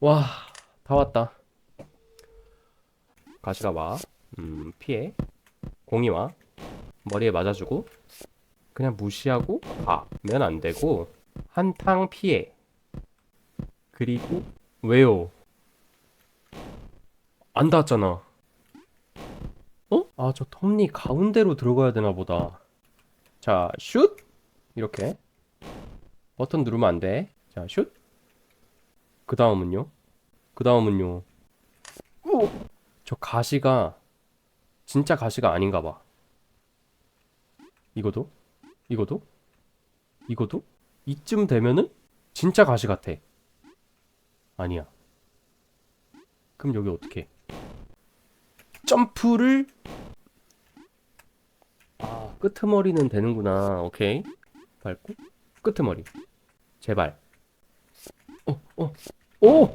와, 다 왔다. 가시가 와. 음, 피해. 공이 와. 머리에 맞아주고. 그냥 무시하고 가면 안 되고. 한탕 피해. 그리고 왜요? 안 닿았잖아. 어? 아, 저 톱니 가운데로 들어가야 되나 보다. 자, 슛! 이렇게. 버튼 누르면 안 돼. 자, 슛! 그 다음은요? 그 다음은요? 저 가시가 진짜 가시가 아닌가 봐. 이거도? 이거도? 이거도? 이쯤 되면은 진짜 가시 같아. 아니야. 그럼 여기 어떻게? 점프를 아, 끄트머리는 되는구나. 오케이. 밟고 끄트머리. 제발. 어, 어. 오!